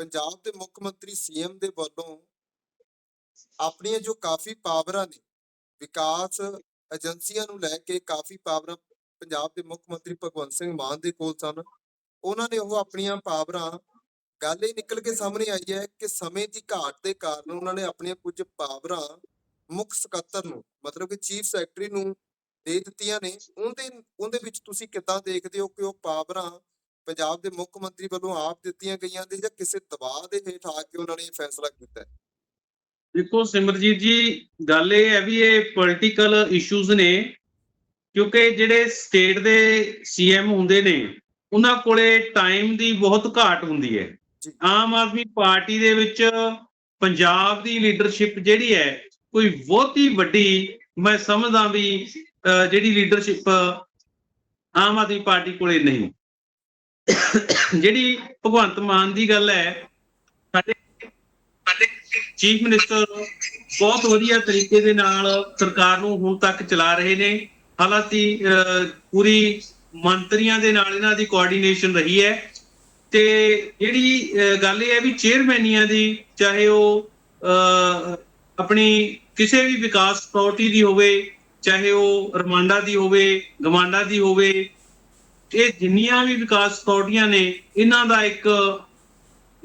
ਪੰਜਾਬ ਦੇ ਮੁੱਖ ਮੰਤਰੀ ਸੀਐਮ ਦੇ ਵੱਲੋਂ ਆਪਣੀਆਂ ਜੋ ਕਾਫੀ ਪਾਵਰਾਂ ਨੇ, ਵਿਕਾਸ ਏਜੰਸੀਆਂ ਨੂੰ ਲੈ ਕੇ ਕਾਫੀ ਪਾਵਰਾਂ ਪੰਜਾਬ ਦੇ ਮੁੱਖ ਮੰਤਰੀ ਭਗਵੰਤ ਸਿੰਘ ਮਾਨ ਦੇ ਕੋਲ ਸਨ, ਉਹਨਾਂ ਨੇ ਉਹ ਆਪਣੀਆਂ ਪਾਵਰਾਂ, ਗੱਲ ਇਹ ਨਿਕਲ ਕੇ ਸਾਹਮਣੇ ਆਈ ਹੈ ਕਿ ਸਮੇਂ ਦੀ ਘਾਟ ਦੇ ਕਾਰਨ ਉਹਨਾਂ ਨੇ ਆਪਣੀਆਂ ਕੁਝ ਪਾਵਰਾਂ ਮੁੱਖ ਸਕੱਤਰ ਨੂੰ, ਮਤਲਬ ਕਿ ਚੀਫ ਸੈਕਟਰੀ ਨੂੰ ਦੇ ਦਿੱਤੀਆਂ ਨੇ, ਉਹਦੇ ਉਹਦੇ ਵਿੱਚ ਤੁਸੀਂ ਕਿੱਦਾਂ ਦੇਖਦੇ ਹੋ ਕਿ ਉਹ ਪਾਵਰਾਂ ਪੰਜਾਬ ਦੇ ਮੁੱਖ ਮੰਤਰੀ ਵੱਲੋਂ ਆਪ ਦਿੱਤੀਆਂ ਗਈਆਂ ਨੇ ਜਾਂ ਕਿਸੇ ਦਬਾਅ ਦੇ ਹੇਠ ਆ ਕੇ ਉਹਨਾਂ ਨੇ ਇਹ ਫੈਸਲਾ ਕੀਤਾ ਹੈ? ਦੇਖੋ ਸਿਮਰਜੀਤ ਜੀ ਗੱਲ ਇਹ ਹੈ ਵੀ ਇਹ ਪੋਲਿਟੀਕਲ ਇਸ਼ੂਜ਼ ਨੇ ਕਿਉਂਕਿ ਜਿਹੜੇ ਸਟੇਟ ਦੇ ਸੀਐਮ ਹੁੰਦੇ ਨੇ ਉਹਨਾਂ ਕੋਲੇ ਟਾਈਮ ਦੀ ਬਹੁਤ ਘਾਟ ਹੁੰਦੀ ਹੈ। ਆਮ ਆਦਮੀ ਪਾਰਟੀ ਦੇ ਵਿੱਚ ਪੰਜਾਬ ਦੀ ਲੀਡਰਸ਼ਿਪ ਜਿਹੜੀ ਹੈ ਕੋਈ ਬਹੁਤੀ ਵੱਡੀ ਮੈਂ ਸਮਝਦਾ ਵੀ ਜਿਹੜੀ ਲੀਡਰਸ਼ਿਪ ਆਮ ਆਦਮੀ ਪਾਰਟੀ ਕੋਲੇ ਨਹੀਂ। ਜਿਹੜੀ ਭਗਵੰਤ ਮਾਨ ਦੀ ਗੱਲ ਹੈ ਸਾਡੇ ਸਾਡੇ ਚੀਫ ਮਿਨਿਸਟਰ ਬਹੁਤ ਵਧੀਆ ਤਰੀਕੇ ਦੇ ਨਾਲ ਸਰਕਾਰ ਨੂੰ ਹੁਣ ਤੱਕ ਚਲਾ ਰਹੇ ਨੇ। ਹਾਲਾਂਕਿ ਪੂਰੀ ਮੰਤਰੀਆਂ ਦੇ ਨਾਲ ਇਹਨਾਂ ਦੀ ਕੋਆਰਡੀਨੇਸ਼ਨ ਰਹੀ ਹੈ ਤੇ ਜਿਹੜੀ ਗੱਲ ਇਹ ਹੈ ਵੀ ਚੇਅਰਮੈਨੀਆਂ ਦੀ ਚਾਹੇ ਉਹ ਅਹ, ਆਪਣੀ ਕਿਸੇ ਵੀ ਵਿਕਾਸ ਅਥਾਰਟੀ ਦੀ ਹੋਵੇ ਚਾਹੇ ਉਹ ਰਮਾਂਡਾ ਦੀ ਹੋਵੇ ਗਮਾਂਡਾ ਦੀ ਹੋਵੇ ਇਹ ਜਿੰਨੀਆਂ ਵੀ ਵਿਕਾਸ ਅਥਾਰਟੀਆਂ ਨੇ ਇਹਨਾਂ ਦਾ ਇੱਕ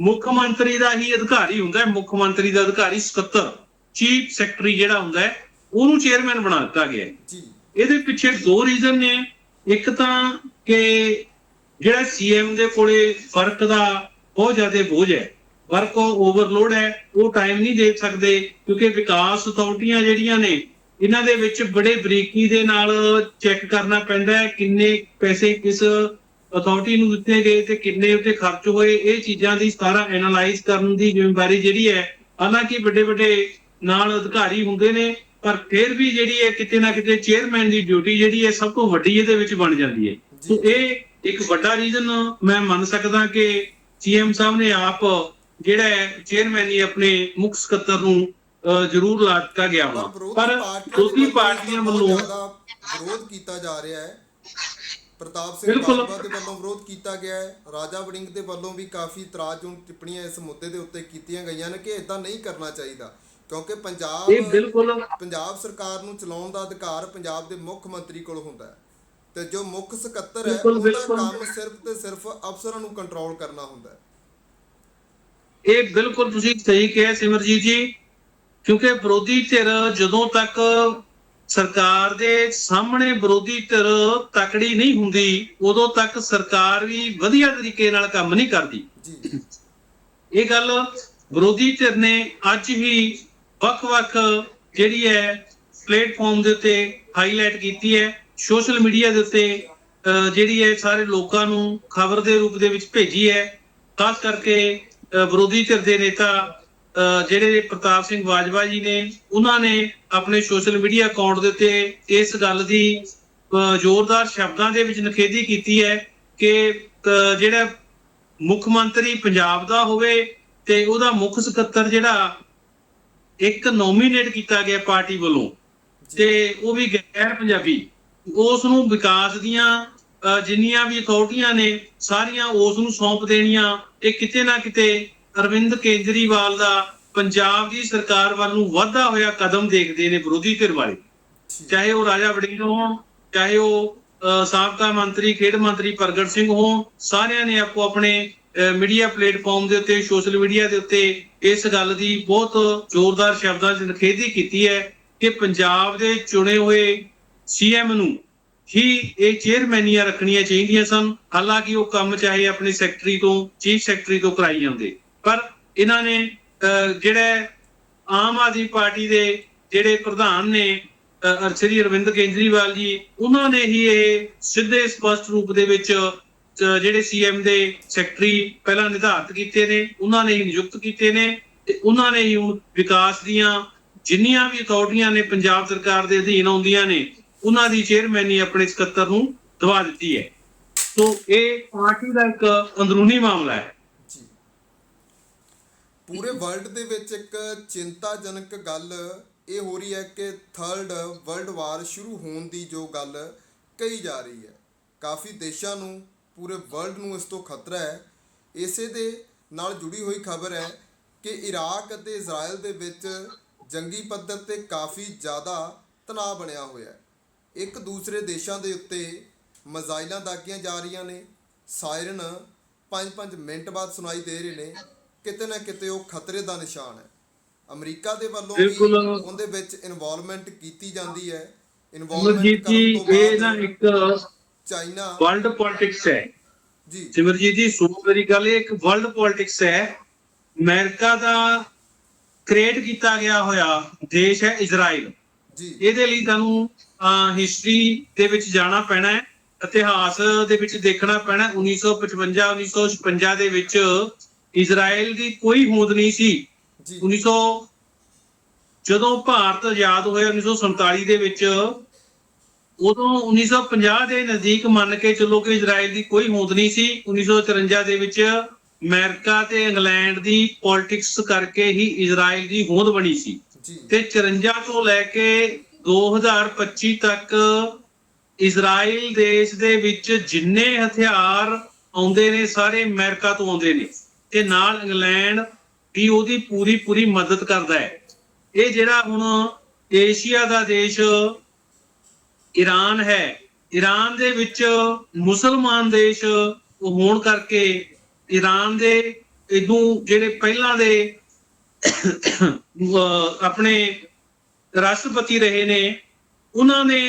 ਮੁੱਖ ਮੰਤਰੀ ਦਾ ਹੀ ਅਧਿਕਾਰੀ ਹੁੰਦਾ ਹੈ ਮੁੱਖ ਮੰਤਰੀ ਦਾ ਅਧਿਕਾਰੀ ਸਕੱਤਰ ਚੀਫ ਸੈਕਟਰੀ ਜਿਹੜਾ ਹੁੰਦਾ ਹੈ ਉਹਨੂੰ ਚੇਅਰਮੈਨ ਬਣਾ ਦਿੱਤਾ ਗਿਆ ਹੈ। ਜੀ। ਇਹਦੇ ਪਿੱਛੇ ਦੋ ਰੀਜ਼ਨ ਨੇ। ਇੱਕ ਤਾਂ ਕਿ ਜਿਹੜਾ ਸੀਐਮ ਦੇ ਕੋਲੇ ਵਰਕ ਦਾ ਬਹੁਤ ਜ਼ਿਆਦਾ ਬੋਝ ਹੈ। ਵਰਕ ਓਵਰਲੋਡ ਹੈ ਉਹ ਟਾਈਮ ਨਹੀਂ ਦੇ ਸਕਦੇ ਕਿਉਂਕਿ ਵਿਕਾਸ ਅਥਾਰਟੀਆਂ ਜਿਹੜੀਆਂ ਨੇ ਇਹਨਾਂ ਦੇ ਵਿੱਚ ਬੜੇ ਬਰੀਕੀ ਦੇ ਨਾਲ ਚੈੱਕ ਕਰਨਾ ਪੈਂਦਾ ਹੈ ਕਿੰਨੇ ਪੈਸੇ ਕਿਸ ਅਥਾਰਟੀ ਨੂੰ ਦਿੱਤੇ ਗਏ ਤੇ ਕਿੰਨੇ ਉੱਤੇ ਖਰਚ ਹੋਏ। ਇਹ ਚੀਜ਼ਾਂ ਦੀ ਸਾਰਾ ਐਨਾਲਾਈਜ਼ ਕਰਨ ਦੀ ਜ਼ਿੰਮੇਵਾਰੀ ਜਿਹੜੀ ਹੈ ਹਾਲਾਂਕਿ ਵੱਡੇ ਵੱਡੇ ਨਾਲ ਅਧਿਕਾਰੀ ਹੁੰਦੇ ਨੇ ਪਰ ਫਿਰ ਵੀ ਜਿਹੜੀ ਹੈ ਕਿਤੇ ਨਾ ਕਿਤੇ ਚੇਅਰਮੈਨ ਦੀ ਡਿਊਟੀ ਜਿਹੜੀ ਹੈ ਸਭ ਤੋਂ ਵੱਡੀ ਇਹਦੇ ਵਿੱਚ ਬਣ ਜਾਂਦੀ ਹੈ। ਸੋ ਇਹ ਇੱਕ ਵੱਡਾ ਰੀਜ਼ਨ ਮੈਂ ਮੰਨ ਸਕਦਾ ਕਿ ਸੀਐਮ ਸਾਹਿਬ ਨੇ ਆਪ ਜਿਹੜਾ ਚੇਅਰਮੈਨ ਹੀ ਆਪਣੇ ਮੁੱਖ ਸਕੱਤਰ ਨੂੰ ਜ਼ਰੂਰ ਲਾ ਦਿੱਤਾ ਗਿਆ ਵਾ। ਪਰ ਦੋਸਤੀ ਪਾਰਟੀਆਂ ਵੱਲੋਂ ਵਿਰੋਧ ਕੀਤਾ ਜਾ ਰਿਹਾ ਹੈ। ਪ੍ਰਤਾਪ ਸਿੰਘ। ਬਾਜਵਾ ਦੇ ਵੱਲੋਂ ਵਿਰੋਧ ਕੀਤਾ ਗਿਆ ਹੈ। ਰਾਜਾ ਵੜਿੰਗ ਦੇ ਵੱਲੋਂ ਵੀ ਕਾਫੀ ਇਤਰਾਜ਼ਯੋਗ ਟਿੱਪਣੀਆਂ ਇਸ ਮੁੱਦੇ ਦੇ ਉੱਤੇ ਕੀਤੀਆਂ ਗਈਆਂ ਨੇ ਕਿ ਇਦਾਂ ਨਹੀਂ ਕਰਨਾ ਚਾਹੀਦਾ। ਕਿਉਂਕਿ ਪੰਜਾਬ ਇਹ ਬਿਲਕੁਲ ਪੰਜਾਬ ਸਰਕਾਰ ਨੂੰ ਚਲਾਉਣ ਦਾ ਅਧਿਕਾਰ ਪੰਜਾਬ ਦੇ ਮੁੱਖ ਮੰਤਰੀ ਕੋਲ ਹੁੰਦਾ ਹੈ। ਤੇ ਜੋ ਮੁੱਖ ਸਕੱਤਰ ਹੈ ਉਹਦਾ। ਕੰਮ ਸਿਰਫ ਤੇ ਸਿਰਫ ਅਫਸਰਾਂ ਨੂੰ ਕੰਟਰੋਲ ਕਰਨਾ ਹੁੰਦਾ ਹੈ। ਇਹ ਬਿਲਕੁਲ ਤੁਸੀਂ ਸਹੀ ਕਿਹਾ ਸਿਮਰਜੀਤ ਜੀ। ਕਿਉਂਕਿ ਵਿਰੋਧੀ ਧਿਰ ਜਦੋਂ ਤੱਕ ਸਰਕਾਰ ਦੇ ਸਾਹਮਣੇ ਵਿਰੋਧੀ ਧਿਰ ਤਕੜੀ ਨਹੀਂ ਹੁੰਦੀ ਉਦੋਂ ਤੱਕ ਸਰਕਾਰ ਵੀ ਵਧੀਆ ਤਰੀਕੇ ਨਾਲ ਕੰਮ ਨਹੀਂ ਕਰਦੀ। ਜੀ। ਇਹ ਗੱਲ ਵਿਰੋਧੀ ਧਿਰ ਨੇ ਅੱਜ ਹੀ ਵੱਖ-ਵੱਖ ਜਿਹੜੀ ਹੈ ਪਲੇਟਫਾਰਮ ਦੇ ਉੱਤੇ ਹਾਈਲਾਈਟ ਕੀਤੀ ਹੈ। ਸੋਸ਼ਲ ਮੀਡੀਆ ਦੇ ਉੱਤੇ ਜਿਹੜੀ ਹੈ ਸਾਰੇ ਲੋਕਾਂ ਨੂੰ ਖਬਰ ਦੇ ਰੂਪ ਦੇ ਵਿੱਚ ਭੇਜੀ ਹੈ। ਖਾਸ ਕਰਕੇ ਵਿਰੋਧੀ ਧਿਰ ਦੇ ਨੇਤਾ ਜਿਹੜੇ ਪ੍ਰਤਾਪ ਸਿੰਘ ਬਾਜਵਾ ਜੀ ਨੇ ਉਹਨਾਂ ਨੇ ਆਪਣੇ ਸੋਸ਼ਲ ਮੀਡੀਆ ਅਕਾਊਂਟ ਦੇ ਉੱਤੇ ਇਸ ਗੱਲ ਦੀ ਜ਼ੋਰਦਾਰ ਸ਼ਬਦਾਂ ਦੇ ਵਿੱਚ ਨਿਖੇਧੀ ਕੀਤੀ ਹੈ ਕਿ ਜਿਹੜਾ ਮੁੱਖ ਮੰਤਰੀ ਪੰਜਾਬ ਦਾ ਹੋਵੇ ਤੇ ਉਹਦਾ ਮੁੱਖ ਸਕੱਤਰ ਜਿਹੜਾ ਇੱਕ ਨੋਮੀਨੇਟ ਕੀਤਾ ਗਿਆ ਪਾਰਟੀ ਵੱਲੋਂ ਤੇ ਉਹ ਵੀ ਗੈਰ ਪੰਜਾਬੀ। ਉਸ ਨੂੰ ਵਿਕਾਸ ਦੀਆਂ ਜਿੰਨੀਆਂ ਵੀ ਅਥਾਰਟੀਆਂ ਨੇ ਸਾਰੀਆਂ ਉਸ ਨੂੰ ਸੌਂਪ ਦੇਣੀਆਂ ਇਹ ਕਿਤੇ ਨਾ ਕਿਤੇ ਅਰਵਿੰਦ ਕੇਜਰੀਵਾਲ ਦਾ ਪੰਜਾਬ ਦੀ ਸਰਕਾਰ ਵੱਲ ਨੂੰ ਵਧਦਾ ਹੋਇਆ ਕਦਮ ਦੇਖਦੇ ਨੇ ਵਿਰੋਧੀ ਧਿਰ ਵਾਲੇ। ਚਾਹੇ ਉਹ ਰਾਜਾ ਵੜਿੰਗ ਹੋਣ ਚਾਹੇ ਉਹ ਸਾਬਕਾ ਮੰਤਰੀ ਖੇਡ ਮੰਤਰੀ ਪ੍ਰਗਟ ਸਿੰਘ ਹੋਣ ਸਾਰਿਆਂ ਨੇ ਆਪੋ ਆਪਣੇ ਮੀਡੀਆ ਪਲੇਟਫਾਰਮ ਦੇ ਉੱਤੇ ਸੋਸ਼ਲ ਮੀਡੀਆ ਦੇ ਉੱਤੇ ਇਸ ਗੱਲ ਦੀ ਬਹੁਤ ਜ਼ੋਰਦਾਰ ਸ਼ਬਦਾਂ 'ਚ ਨਿਖੇਧੀ ਕੀਤੀ ਹੈ ਕਿ ਪੰਜਾਬ ਦੇ ਚੁਣੇ ਹੋਏ ਸੀਐਮ ਨੂੰ ਹੀ ਇਹ ਚੇਅਰਮੈਨੀਆਂ ਰੱਖਣੀਆਂ ਚਾਹੀਦੀਆਂ ਸਨ। ਹਾਲਾਂਕਿ ਉਹ ਕੰਮ ਚਾਹੇ ਆਪਣੇ ਸੈਕਟਰੀ ਤੋਂ ਚੀਫ ਸੈਕਟਰੀ ਤੋਂ ਕਰਾਈ ਜਾਂਦੇ। ਪਰ ਇਹਨਾਂ ਨੇ ਅਹ, ਜਿਹੜਾ ਆਮ ਆਦਮੀ ਪਾਰਟੀ ਦੇ ਜਿਹੜੇ ਪ੍ਰਧਾਨ ਨੇ ਸ਼੍ਰੀ ਅਰਵਿੰਦ ਕੇਜਰੀਵਾਲ ਜੀ ਉਹਨਾਂ ਨੇ ਹੀ ਇਹ ਸਿੱਧੇ ਸਪਸ਼ਟ ਰੂਪ ਦੇ ਵਿੱਚ ਅਹ, ਜਿਹੜੇ ਸੀਐਮ ਦੇ ਸੈਕਟਰੀ ਪਹਿਲਾਂ ਨਿਰਧਾਰਤ ਕੀਤੇ ਨੇ ਉਹਨਾਂ ਨੇ ਹੀ ਨਿਯੁਕਤ ਕੀਤੇ ਨੇ ਤੇ ਉਹਨਾਂ ਨੇ ਹੀ ਹੁਣ ਵਿਕਾਸ ਦੀਆਂ ਜਿੰਨੀਆਂ ਵੀ ਅਥਾਰਟੀਆਂ ਨੇ ਪੰਜਾਬ ਸਰਕਾਰ ਦੇ ਅਧੀਨ ਆਉਂਦੀਆਂ ਨੇ ਉਹਨਾਂ ਦੀ ਚੇਅਰਮੈਨੀ ਆਪਣੇ ਸਕੱਤਰ ਨੂੰ ਦਵਾ ਦਿੱਤੀ ਹੈ। ਸੋ ਇਹ ਪਾਰਟੀ ਦਾ ਇੱਕ ਅੰਦਰੂਨੀ ਮਾਮਲਾ ਹੈ। ਪੂਰੇ ਵਰਲਡ ਦੇ ਵਿੱਚ ਇੱਕ ਚਿੰਤਾਜਨਕ ਗੱਲ ਇਹ ਹੋ ਰਹੀ ਹੈ ਕਿ ਥਰਡ ਵਰਲਡ ਵਾਰ ਸ਼ੁਰੂ ਹੋਣ ਦੀ ਜੋ ਗੱਲ ਕਹੀ ਜਾ ਰਹੀ ਹੈ। ਕਾਫੀ ਦੇਸ਼ਾਂ ਨੂੰ, ਪੂਰੇ ਵਰਲਡ ਨੂੰ ਇਸ ਤੋਂ ਖਤਰਾ ਹੈ। ਇਸੇ ਦੇ ਨਾਲ ਜੁੜੀ ਹੋਈ ਖਬਰ ਹੈ ਕਿ ਇਰਾਕ ਅਤੇ ਇਜ਼ਰਾਈਲ ਦੇ ਵਿੱਚ ਜੰਗੀ ਪੱਧਰ ਤੇ ਕਾਫੀ ਜ਼ਿਆਦਾ ਤਣਾਅ ਬਣਿਆ ਹੋਇਆ ਹੈ। ਇੱਕ ਦੂਸਰੇ ਦੇਸ਼ਾਂ ਦੇ ਉੱਤੇ ਮਜ਼ਾਈਲਾਂ ਦਾਗੀਆਂ ਜਾ ਰਹੀਆਂ ਨੇ। ਸਾਇਰਨ 5-5 ਮਿੰਟ ਬਾਅਦ ਸੁਣਾਈ ਦੇ ਰਹੇ ਨੇ। ਕਿਤੇ ਨਾ ਕਿਤੇ ਉਹ ਖਤਰੇ ਦਾ ਨਿਸ਼ਾਨ ਹੈ। ਅਮਰੀਕਾ ਦੇ ਵੱਲੋਂ ਵੀ। ਉਹਦੇ ਵਿੱਚ ਇਨਵੋਲਵਮੈਂਟ ਕੀਤੀ ਜਾਂਦੀ ਹੈ। ਇਨਵੋਲਵਮੈਂਟ ਕਰਨ ਤੋਂ ਇਹ ਨਾ ਇੱਕ ਚਾਈਨਾ ਵਰਲਡ ਪੋਲਿਟਿਕਸ ਹੈ। ਜੀ। ਸਿਮਰਜੀਤ ਜੀ ਸੁਣੋ ਮੇਰੀ ਗੱਲ ਇਹ ਇੱਕ ਵਰਲਡ ਪੋਲਿਟਿਕਸ ਹੈ। ਅਮਰੀਕਾ ਦਾ ਕ੍ਰੀਏਟ ਕੀਤਾ ਗਿਆ ਹੋਇਆ ਦੇਸ਼ ਹੈ ਇਜ਼ਰਾਈਲ। ਜੀ। ਇਹਦੇ ਲਈ ਤੁਹਾਨੂੰ ਹਿਸਟਰੀ ਦੇ ਵਿੱਚ ਜਾਣਾ ਪੈਣਾ ਹੈ। ਇਤਿਹਾਸ ਦੇ ਵਿੱਚ ਦੇਖਣਾ ਪੈਣਾ ਹੈ। 1955 1956 ਦੇ ਵਿੱਚ ਇਜ਼ਰਾਈਲ ਦੀ ਕੋਈ ਹੋਂਦ ਨਹੀਂ ਸੀ। ਜੀ। 1900 ਜਦੋਂ ਭਾਰਤ ਆਜ਼ਾਦ ਹੋਇਆ 1947 ਦੇ ਵਿੱਚ ਉਦੋਂ 1950 ਦੇ ਨਜ਼ਦੀਕ ਮੰਨ ਕੇ ਚੱਲੋ ਕਿ ਇਜ਼ਰਾਈਲ ਦੀ ਕੋਈ ਹੋਂਦ ਨਹੀਂ ਸੀ। 1954 ਦੇ ਵਿੱਚ ਅਮਰੀਕਾ ਤੇ ਇੰਗਲੈਂਡ ਦੀ ਪੋਲਿਟਿਕਸ ਕਰਕੇ ਹੀ ਇਜ਼ਰਾਈਲ ਦੀ ਹੋਂਦ ਬਣੀ ਸੀ। ਤੇ 54 ਤੋਂ ਲੈ ਕੇ 2025 ਤੱਕ ਇਜ਼ਰਾਈਲ ਦੇਸ਼ ਦੇ ਵਿੱਚ ਜਿੰਨੇ ਹਥਿਆਰ ਆਉਂਦੇ ਨੇ ਸਾਰੇ ਅਮਰੀਕਾ ਤੋਂ ਆਉਂਦੇ ਨੇ। ਤੇ ਨਾਲ ਇੰਗਲੈਂਡ ਵੀ ਉਹਦੀ ਪੂਰੀ ਪੂਰੀ ਮਦਦ ਕਰਦਾ ਹੈ। ਇਹ ਜਿਹੜਾ ਹੁਣ ਏਸ਼ੀਆ ਦਾ ਦੇਸ਼ ਈਰਾਨ ਹੈ ਈਰਾਨ ਦੇ ਵਿੱਚ ਮੁਸਲਮਾਨ ਦੇਸ਼ ਹੋਣ ਕਰਕੇ ਈਰਾਨ ਦੇ ਇਦੋਂ ਜਿਹੜੇ ਪਹਿਲਾਂ ਦੇ ਆਪਣੇ ਰਾਸ਼ਟਰਪਤੀ ਰਹੇ ਨੇ, ਉਹਨਾਂ ਨੇ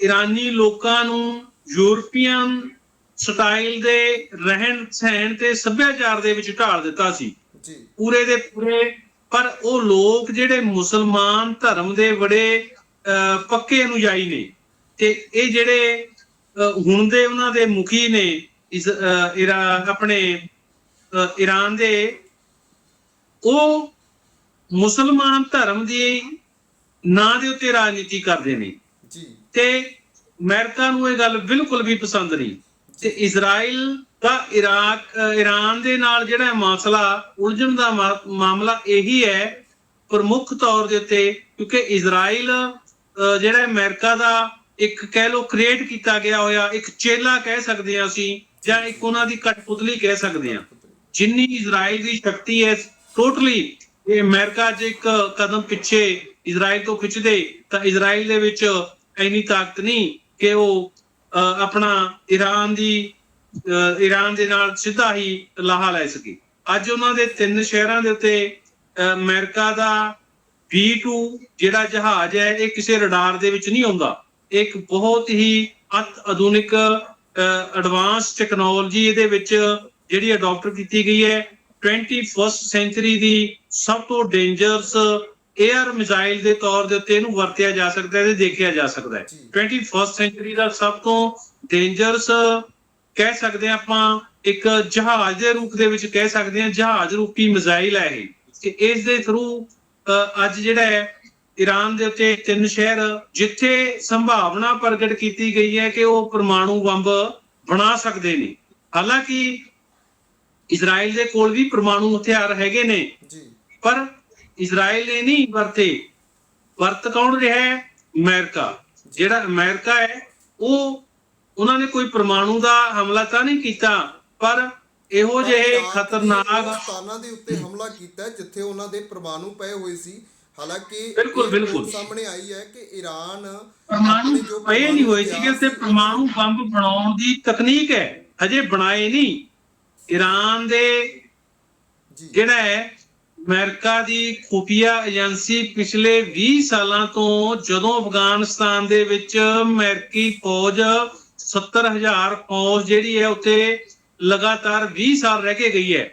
ਈਰਾਨੀ ਲੋਕਾਂ ਨੂੰ ਯੂਰਪੀਅਨ ਸਟਾਈਲ ਦੇ ਰਹਿਣ ਸਹਿਣ ਤੇ ਸੱਭਿਆਚਾਰ ਦੇ ਵਿੱਚ ਢਾਲ ਦਿੱਤਾ ਸੀ। ਜੀ। ਪੂਰੇ ਦੇ ਪੂਰੇ ਪਰ ਉਹ ਲੋਕ ਜਿਹੜੇ ਮੁਸਲਮਾਨ ਧਰਮ ਦੇ ਬੜੇ ਪੱਕੇ ਅਨੁਯਾਈ ਨੇ ਤੇ ਇਹ ਜਿਹੜੇ ਹੁਣ ਦੇ ਉਹਨਾਂ ਦੇ ਮੁਖੀ ਨੇ ਇਸ ਇਰਾ- ਆਪਣੇ ਈਰਾਨ ਦੇ ਉਹ ਮੁਸਲਮਾਨ ਧਰਮ ਦੀ ਨਾਂ ਦੇ ਉੱਤੇ ਰਾਜਨੀਤੀ ਕਰਦੇ ਨੇ। ਜੀ। ਤੇ ਅਮਰੀਕਾ ਨੂੰ ਇਹ ਗੱਲ ਬਿਲਕੁਲ ਵੀ ਪਸੰਦ ਨਹੀਂ। ਤੇ ਇਜ਼ਰਾਈਲ ਦਾ ਇਰਾਕ ਈਰਾਨ ਦੇ ਨਾਲ ਜਿਹੜਾ ਮਸਲਾ ਉਲਝਣ ਦਾ ਮਾਮਲਾ ਇਹੀ ਹੈ ਪ੍ਰਮੁੱਖ ਤੌਰ ਦੇ ਉੱਤੇ, ਕਿਉਂਕਿ ਇਜ਼ਰਾਈਲ ਜਿਹੜਾ ਅਮਰੀਕਾ ਦਾ ਇੱਕ ਕਹਿ ਲੋ ਕ੍ਰੀਏਟ ਕੀਤਾ ਗਿਆ ਹੋਇਆ, ਇੱਕ ਚੇਲਾ ਕਹਿ ਸਕਦੇ ਹਾਂ ਅਸੀਂ, ਜਾਂ ਇੱਕ ਉਹਨਾਂ ਦੀ ਕਠਪੁਤਲੀ ਕਹਿ ਸਕਦੇ ਹਾਂ। ਜਿੰਨੀ ਇਜ਼ਰਾਈਲ ਦੀ ਸ਼ਕਤੀ ਹੈ ਟੋਟਲੀ ਇਹ ਅਮਰੀਕਾ 'ਚ ਇੱਕ ਕਦਮ ਪਿੱਛੇ ਇਜ਼ਰਾਈਲ ਤੋਂ ਖਿੱਚਦੇ, ਤਾਂ ਇਜ਼ਰਾਈਲ ਦੇ ਵਿੱਚ ਇੰਨੀ ਤਾਕਤ ਨਹੀਂ ਕਿ ਉਹ ਆਪਣਾ ਈਰਾਨ ਦੀ ਈਰਾਨ ਦੇ ਨਾਲ ਸਿੱਧਾ ਹੀ ਲਾਹਾ ਲੈ ਸਕੇ। ਅੱਜ ਉਹਨਾਂ ਦੇ ਤਿੰਨ ਸ਼ਹਿਰਾਂ ਦੇ ਉੱਤੇ ਅ, ਅਮਰੀਕਾ ਦਾ B2 ਜਿਹੜਾ ਜਹਾਜ਼ ਹੈ ਇਹ ਕਿਸੇ ਰਡਾਰ ਦੇ ਵਿੱਚ ਨਹੀਂ ਆਉਂਦਾ। ਇੱਕ ਬਹੁਤ ਹੀ ਅਤ ਆਧੁਨਿਕ ਐਡਵਾਂਸ ਟੈਕਨੋਲੋਜੀ ਇਹਦੇ ਵਿੱਚ ਜਿਹੜੀ ਅਡਾਪਟ ਕੀਤੀ ਗਈ ਹੈ 21st ਸੈਂਚਰੀ ਦੀ ਸਭ ਤੋਂ ਡੇਂਜਰਸ 에ਅਰ ਮਿਜ਼ਾਈਲ ਦੇ ਤੌਰ ਦੇ ਉੱਤੇ ਇਹਨੂੰ ਵਰਤਿਆ ਜਾ ਸਕਦਾ ਹੈ ਤੇ ਦੇਖਿਆ ਜਾ ਸਕਦਾ ਹੈ। ਜੀ। 21st ਸੈਂਚੁਰੀ ਦਾ ਸਭ ਤੋਂ ਡੇਂਜਰਸ ਕਹਿ ਸਕਦੇ ਹਾਂ ਆਪਾਂ ਇੱਕ ਜਹਾਜ਼ ਦੇ ਰੂਪ ਦੇ ਵਿੱਚ ਕਹਿ ਸਕਦੇ ਹਾਂ ਜਹਾਜ਼ ਰੂਪੀ ਮਿਜ਼ਾਈਲ ਹੈ ਇਹ। ਕਿ ਇਸ ਦੇ ਥਰੂ ਅੱਜ ਜਿਹੜਾ ਹੈ ਈਰਾਨ ਦੇ ਉੱਤੇ ਤਿੰਨ ਸ਼ਹਿਰ ਜਿੱਥੇ ਸੰਭਾਵਨਾ ਪ੍ਰਗਟ ਕੀਤੀ ਗਈ ਹੈ ਕਿ ਉਹ ਪਰਮਾਣੂ ਬੰਬ ਬਣਾ ਸਕਦੇ ਨੇ। ਹਾਲਾਂਕਿ ਇਜ਼ਰਾਈਲ ਦੇ ਕੋਲ ਵੀ ਪਰਮਾਣੂ ਹਥਿਆਰ ਹੈਗੇ ਨੇ। ਜੀ। ਪਰ ਇਜ਼ਰਾਈਲ ਨੇ ਨਹੀਂ ਵਰਤੇ। ਵਰਤ ਕੌਣ ਰਿਹਾ ਹੈ? ਅਮਰੀਕਾ। ਜਿਹੜਾ ਅਮਰੀਕਾ ਹੈ ਉਹ ਉਹਨਾਂ ਨੇ ਕੋਈ ਪਰਮਾਣੂ ਦਾ ਹਮਲਾ ਤਾਂ ਨਹੀਂ ਕੀਤਾ ਪਰ ਇਹੋ ਜਿਹੇ ਖਤਰਨਾਕ ਸਥਾਨਾਂ ਦੇ ਉੱਤੇ ਹਮਲਾ ਕੀਤਾ ਜਿੱਥੇ ਉਹਨਾਂ ਦੇ ਪਰਮਾਣੂ ਪਏ ਹੋਏ ਸੀ। ਹਾਲਾਂਕਿ ਬਿਲਕੁਲ, ਬਿਲਕੁਲ। ਸਾਹਮਣੇ ਆਈ ਹੈ ਕਿ ਈਰਾਨ ਪਰਮਾਣੂ ਪਏ ਨਹੀਂ ਹੋਏ ਸੀਗੇ ਹਥਿਆਰ ਤੇ ਸੀ, ਪਰਮਾਣੂ ਬੰਬ ਬਣਾਉਣ ਦੀ ਤਕਨੀਕ ਹੈ। ਹਜੇ ਬਣਾਏ ਨਹੀਂ। ਈਰਾਨ ਦੇ ਜਿਹੜਾ ਹੈ ਅਮਰੀਕਾ ਦੀ ਖੁਫੀਆ ਏਜੰਸੀ ਪਿਛਲੇ 20 ਸਾਲਾਂ ਤੋਂ ਜਦੋਂ ਅਫਗਾਨਿਸਤਾਨ ਦੇ ਵਿੱਚ ਅਮਰੀਕੀ ਫੌਜ 70000 ਫੌਜ ਜਿਹੜੀ ਹੈ ਉੱਥੇ ਲਗਾਤਾਰ 20 ਸਾਲ ਰਹਿ ਕੇ ਗਈ ਹੈ।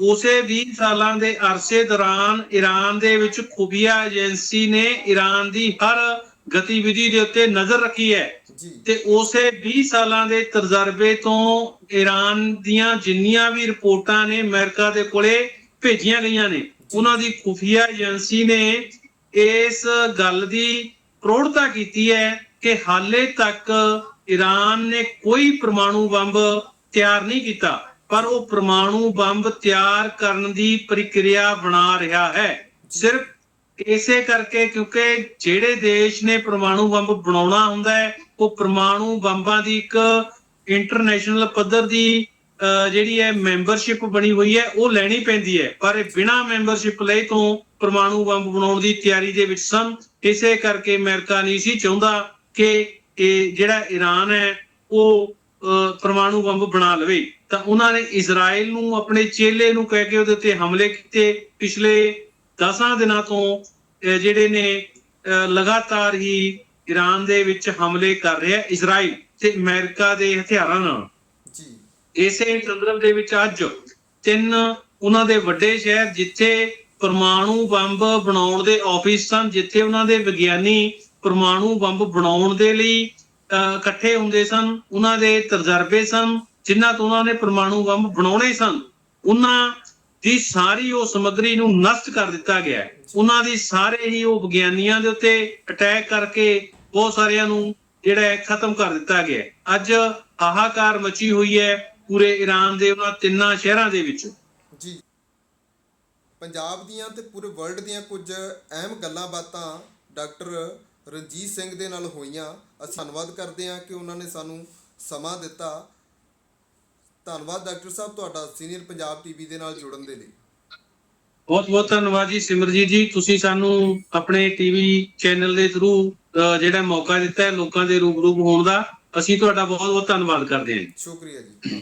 ਉਸੇ 20 ਸਾਲਾਂ ਦੇ ਅਰਸੇ ਦੌਰਾਨ ਈਰਾਨ ਦੇ ਵਿੱਚ ਖੁਫੀਆ ਏਜੰਸੀ ਨੇ ਈਰਾਨ ਦੀ ਹਰ ਗਤੀਵਿਧੀ ਦੇ ਉੱਤੇ ਨਜ਼ਰ ਰੱਖੀ ਹੈ। ਤੇ ਉਸੇ 20 ਸਾਲਾਂ ਦੇ ਤਜਰਬੇ ਤੋਂ ਈਰਾਨ ਦੀਆਂ ਜਿੰਨੀਆਂ ਵੀ ਰਿਪੋਰਟਾਂ ਨੇ ਅਮਰੀਕਾ ਦੇ ਕੋਲੇ ਭੇਜੀਆਂ ਗਈਆਂ ਨੇ। ਉਹਨਾਂ ਦੀ ਖੁਫੀਆ ਏਜੰਸੀ ਨੇ ਇਸ ਗੱਲ ਦੀ ਪ੍ਰੋੜਤਾ ਕੀਤੀ ਹੈ ਕਿ ਹਾਲੇ ਤੱਕ ਈਰਾਨ ਨੇ ਕੋਈ ਪਰਮਾਣੂ ਬੰਬ ਤਿਆਰ ਨਹੀਂ ਕੀਤਾ, ਪਰ ਉਹ ਪਰਮਾਣੂ ਬੰਬ ਤਿਆਰ ਕਰਨ ਦੀ ਪ੍ਰਕਿਰਿਆ ਬਣਾ ਰਿਹਾ ਹੈ। ਸਿਰਫ ਇਸੇ ਕਰਕੇ ਕਿਉਂਕਿ ਜਿਹੜੇ ਦੇਸ਼ ਨੇ ਪਰਮਾਣੂ ਬੰਬ ਬਣਾਉਣਾ ਹੁੰਦਾ ਹੈ, ਉਹ ਪਰਮਾਣੂ ਬੰਬਾਂ ਦੀ ਇੱਕ ਇੰਟਰਨੈਸ਼ਨਲ ਪੱਧਰ ਦੀ ਜਿਹੜੀ ਹੈ ਮੈਂਬਰਸ਼ਿਪ ਬਣੀ ਹੋਈ ਹੈ ਉਹ ਲੈਣੀ ਪੈਂਦੀ ਹੈ। ਪਰ ਇਹ ਬਿਨਾਂ ਮੈਂਬਰਸ਼ਿਪ ਲਈ ਤੋਂ ਪਰਮਾਣੂ ਬੰਬ ਬਣਾਉਣ ਦੀ ਤਿਆਰੀ ਦੇ ਵਿੱਚ ਸਨ। ਇਸੇ ਕਰਕੇ ਅਮਰੀਕਾ ਨਹੀਂ ਸੀ ਚਾਹੁੰਦਾ ਕਿ ਇਹ ਜਿਹੜਾ ਈਰਾਨ ਹੈ ਉਹ ਪਰਮਾਣੂ ਬੰਬ ਬਣਾ ਲਵੇ। ਤਾਂ ਉਹਨਾਂ ਨੇ ਇਜ਼ਰਾਈਲ ਨੂੰ ਆਪਣੇ ਚੇਲੇ ਨੂੰ ਕਹਿ ਕੇ ਉਹਦੇ ਉੱਤੇ ਹਮਲੇ ਕੀਤੇ। ਪਿਛਲੇ 10 ਦਿਨਾਂ ਤੋਂ ਜਿਹੜੇ ਨੇ ਅਹ, ਲਗਾਤਾਰ ਹੀ ਈਰਾਨ ਦੇ ਵਿੱਚ ਹਮਲੇ ਕਰ ਰਿਹਾ ਇਜ਼ਰਾਈਲ ਤੇ ਅਮਰੀਕਾ ਦੇ ਹਥਿਆਰਾਂ ਨਾਲ। ਜੀ। ਇਸੇ ਸੰਦਰਭ ਦੇ ਵਿੱਚ ਅੱਜ ਤਿੰਨ ਉਹਨਾਂ ਦੇ ਵੱਡੇ ਸ਼ਹਿਰ ਜਿੱਥੇ ਪਰਮਾਣੂ ਬੰਬ ਬਣਾਉਣ ਦੇ ਆਫਿਸ ਸਨ, ਜਿੱਥੇ ਉਹਨਾਂ ਦੇ ਵਿਗਿਆਨੀ ਪਰਮਾਣੂ ਬੰਬ ਬਣਾਉਣ ਦੇ ਲਈ ਇਕੱਠੇ ਹੁੰਦੇ ਸਨ, ਉਹਨਾਂ ਦੇ ਤਜਰਬੇ ਸਨ ਜਿਨ੍ਹਾਂ ਤੋਂ ਉਹਨਾਂ ਨੇ ਪਰਮਾਣੂ ਬੰਬ ਬਣਾਉਣੇ ਸਨ, ਉਹਨਾਂ ਦੀ ਸਾਰੀ ਉਹ ਸਮੱਗਰੀ ਨੂੰ ਨਸ਼ਟ ਕਰ ਦਿੱਤਾ ਗਿਆ। ਉਹਨਾਂ ਦੀ ਸਾਰੇ ਹੀ ਉਹ ਵਿਗਿਆਨੀਆਂ ਦੇ ਉੱਤੇ ਅਟੈਕ ਕਰਕੇ ਬਹੁਤ ਸਾਰਿਆਂ ਨੂੰ ਜਿਹੜਾ ਹੈ ਖਤਮ ਕਰ ਦਿੱਤਾ ਗਿਆ। ਅੱਜ ਹਾਹਾਕਾਰ ਮਚੀ ਹੋਈ ਹੈ। ਪੂਰੇ ਈਰਾਨ ਦੇ ਉਹਨਾਂ ਤਿੰਨਾਂ ਸ਼ਹਿਰਾਂ ਦੇ ਵਿੱਚ। ਜੀ। ਪੰਜਾਬ ਦੀਆਂ ਤੇ ਪੂਰੇ ਵਰਲਡ ਦੀਆਂ ਕੁਝ ਅਹਿਮ ਗੱਲਾਂ ਬਾਤਾਂ ਡਾਕਟਰ ਰਣਜੀਤ ਸਿੰਘ ਦੇ ਨਾਲ ਹੋਈਆਂ। ਅਸੀਂ ਧੰਨਵਾਦ ਕਰਦੇ ਹਾਂ ਕਿ ਉਹਨਾਂ ਨੇ ਸਾਨੂੰ ਸਮਾਂ ਦਿੱਤਾ। ਧੰਨਵਾਦ ਡਾਕਟਰ ਸਾਹਿਬ ਤੁਹਾਡਾ ਸੀਨੀਅਰ ਪੰਜਾਬ ਟੀਵੀ ਦੇ ਨਾਲ ਜੁੜਨ ਦੇ ਲਈ। ਬਹੁਤ ਬਹੁਤ ਧੰਨਵਾਦ ਜੀ ਸਿਮਰਜੀਤ ਜੀ। ਤੁਸੀਂ ਸਾਨੂੰ ਆਪਣੇ ਟੀਵੀ ਚੈਨਲ ਦੇ ਥਰੂ ਜਿਹੜਾ ਮੌਕਾ ਦਿੱਤਾ ਹੈ ਲੋਕਾਂ ਦੇ ਰੂਬਰੂ ਹੋਣ ਦਾ ਅਸੀਂ ਤੁਹਾਡਾ ਬਹੁਤ ਬਹੁਤ ਧੰਨਵਾਦ ਕਰਦੇ ਹਾਂ ਸ਼ੁਕਰੀਆ ਜੀ।